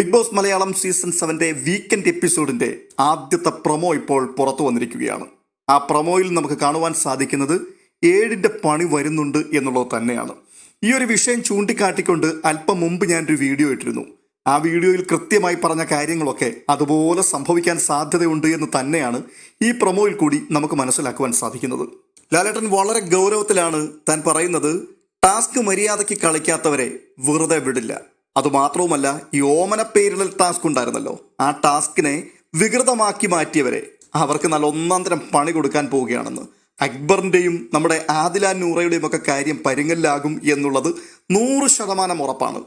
Big Boss Malayalam season സെവന്റെ weekend എപ്പിസോഡിന്റെ ആദ്യത്തെ പ്രൊമോ ഇപ്പോൾ പുറത്തു വന്നിരിക്കുകയാണ്. ആ പ്രൊമോയിൽ നമുക്ക് കാണുവാൻ സാധിക്കുന്നത് ഏഴിന്റെ പണി വരുന്നുണ്ട് എന്നുള്ളത് തന്നെയാണ്. ഈ ഒരു വിഷയം ചൂണ്ടിക്കാട്ടിക്കൊണ്ട് അല്പം മുമ്പ് ഒരു വീഡിയോ ഇട്ടിരുന്നു. ആ വീഡിയോയിൽ കൃത്യമായി പറഞ്ഞ കാര്യങ്ങളൊക്കെ അതുപോലെ സംഭവിക്കാൻ സാധ്യതയുണ്ട് എന്ന് തന്നെയാണ് ഈ പ്രൊമോയിൽ കൂടി നമുക്ക് മനസ്സിലാക്കുവാൻ സാധിക്കുന്നത്. ലാലേട്ടൻ വളരെ ഗൗരവത്തിലാണ് താൻ പറയുന്നത് ടാസ്ക് മര്യാദയ്ക്ക് കളിക്കാത്തവരെ വെറുതെ വിടില്ല. അതുമാത്രവുമല്ല ഈ ഓമന പേരിടൽ ടാസ്ക് ഉണ്ടായിരുന്നല്ലോ. ആ ടാസ്കിനെ വികൃതമാക്കി മാറ്റിയവരെ അവർക്ക് നല്ല ഒന്നാം തരം പണി കൊടുക്കാൻ പോവുകയാണെന്ന്. അക്ബറിന്റെയും നമ്മുടെ ആദില നൂറയുടെയും ഒക്കെ കാര്യം പരിങ്ങലിലാകും എന്നുള്ളത് നൂറ് ശതമാനം ഉറപ്പാണ്.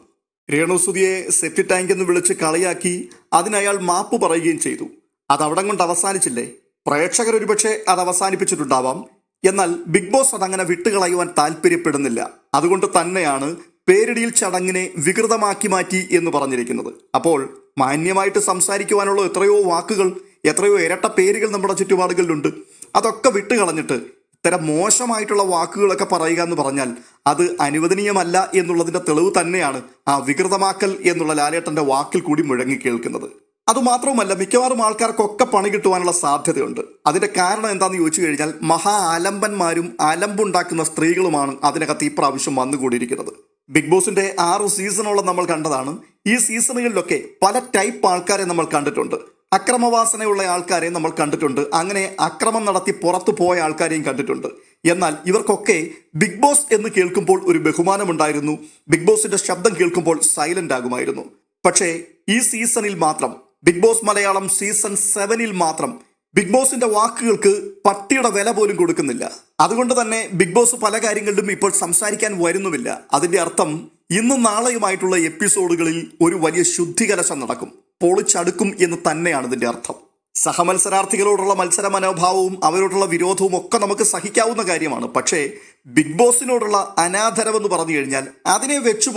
രേണുസുതിയെ സെപ്റ്റി ടാങ്ക് എന്ന് വിളിച്ച് കളിയാക്കി അതിനയാൾ മാപ്പ് പറയുകയും ചെയ്തു. അത് അവിടം കൊണ്ട് അവസാനിച്ചില്ലേ? പ്രേക്ഷകർ ഒരുപക്ഷെ അത് അവസാനിപ്പിച്ചിട്ടുണ്ടാവാം. എന്നാൽ ബിഗ് ബോസ് അതങ്ങനെ വിട്ടുകളയുവാൻ താല്പര്യപ്പെടുന്നില്ല. അതുകൊണ്ട് തന്നെയാണ് പേരിടിയിൽ ചടങ്ങിനെ വികൃതമാക്കി മാറ്റി എന്ന് പറഞ്ഞിരിക്കുന്നത്. അപ്പോൾ മാന്യമായിട്ട് സംസാരിക്കുവാനുള്ള എത്രയോ വാക്കുകൾ എത്രയോ ഇരട്ട പേരുകൾ നമ്മുടെ ചുറ്റുപാടുകളിലുണ്ട്. അതൊക്കെ വിട്ടുകളഞ്ഞിട്ട് ഇത്തരം മോശമായിട്ടുള്ള വാക്കുകളൊക്കെ പറയുക എന്ന് പറഞ്ഞാൽ അത് അനുവദനീയമല്ല എന്നുള്ളതിന്റെ തെളിവ് തന്നെയാണ് ആ വികൃതമാക്കൽ എന്നുള്ള ലാലേട്ടന്റെ വാക്കിൽ കൂടി മുഴങ്ങി കേൾക്കുന്നത്. അതുമാത്രവുമല്ല മിക്കവാറും ആൾക്കാർക്കൊക്കെ പണി കിട്ടുവാനുള്ള സാധ്യതയുണ്ട്. അതിന്റെ കാരണം എന്താണെന്ന് ചോദിച്ചു കഴിഞ്ഞാൽ മഹാ അലമ്പന്മാരും അലമ്പുണ്ടാക്കുന്ന സ്ത്രീകളുമാണ് അതിനകത്ത് ഈ പ്രാവശ്യം വന്നുകൂടിയിരിക്കുന്നത്. ബിഗ് ബോസിന്റെ ആറ് സീസണോളം നമ്മൾ കണ്ടതാണ്. ഈ സീസണുകളിലൊക്കെ പല ടൈപ്പ് ആൾക്കാരെ നമ്മൾ കണ്ടിട്ടുണ്ട്. അക്രമവാസനയുള്ള ആൾക്കാരെ നമ്മൾ കണ്ടിട്ടുണ്ട്. അങ്ങനെ അക്രമം നടത്തി പുറത്തു പോയ ആൾക്കാരെയും കണ്ടിട്ടുണ്ട്. എന്നാൽ ഇവർക്കൊക്കെ ബിഗ് ബോസ് എന്ന് കേൾക്കുമ്പോൾ ഒരു ബഹുമാനമുണ്ടായിരുന്നു. ബിഗ് ബോസിന്റെ ശബ്ദം കേൾക്കുമ്പോൾ സൈലന്റ് ആകുമായിരുന്നു. പക്ഷേ ഈ സീസണിൽ മാത്രം ബിഗ് ബോസ് മലയാളം സീസൺ സെവനിൽ മാത്രം ബിഗ് ബോസിന്റെ വാക്കുകൾക്ക് പട്ടിയുടെ വില പോലും കൊടുക്കുന്നില്ല. അതുകൊണ്ട് തന്നെ ബിഗ് ബോസ് പല കാര്യങ്ങളിലും ഇപ്പോൾ സംസാരിക്കാൻ വരുന്നുമില്ല. അതിന്റെ അർത്ഥം ഇന്നും നാളെയുമായിട്ടുള്ള എപ്പിസോഡുകളിൽ ഒരു വലിയ ശുദ്ധികലശം നടക്കും. പൊളിച്ചടുക്കും എന്ന് തന്നെയാണ് ഇതിന്റെ അർത്ഥം. സഹമത്സരാർത്ഥികളോടുള്ള മത്സര മനോഭാവവും അവരോടുള്ള വിരോധവും ഒക്കെ നമുക്ക് സഹിക്കാവുന്ന കാര്യമാണ്. പക്ഷേ ബിഗ് ബോസിനോടുള്ള അനാദരവെന്ന് പറഞ്ഞു കഴിഞ്ഞാൽ അതിനെ വെച്ചു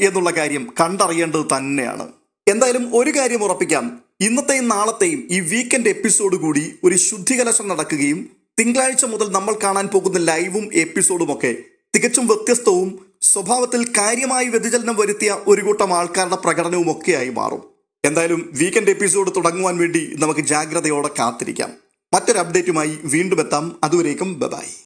എന്നുള്ള കാര്യം കണ്ടറിയേണ്ടത് തന്നെയാണ്. എന്തായാലും ഒരു കാര്യം ഉറപ്പിക്കാം. ഇന്നത്തെയും നാളത്തെയും ഈ വീക്കെൻഡ് എപ്പിസോഡ് കൂടി ഒരു ശുദ്ധികലശം നടക്കുകയും തിങ്കളാഴ്ച മുതൽ നമ്മൾ കാണാൻ പോകുന്ന ലൈവും എപ്പിസോഡും ഒക്കെ തികച്ചും വ്യത്യസ്തവും സ്വഭാവത്തിൽ കാര്യമായി വ്യതിചലനം വരുത്തിയ ഒരു കൂട്ടം ആൾക്കാരുടെ പ്രകടനവും ഒക്കെയായി മാറും. എന്തായാലും വീക്കെൻഡ് എപ്പിസോഡ് തുടങ്ങുവാൻ വേണ്ടി നമുക്ക് ജാഗ്രതയോടെ കാത്തിരിക്കാം. മറ്റൊരു അപ്ഡേറ്റുമായി വീണ്ടും എത്താം. അതുവരേക്കും ബൈ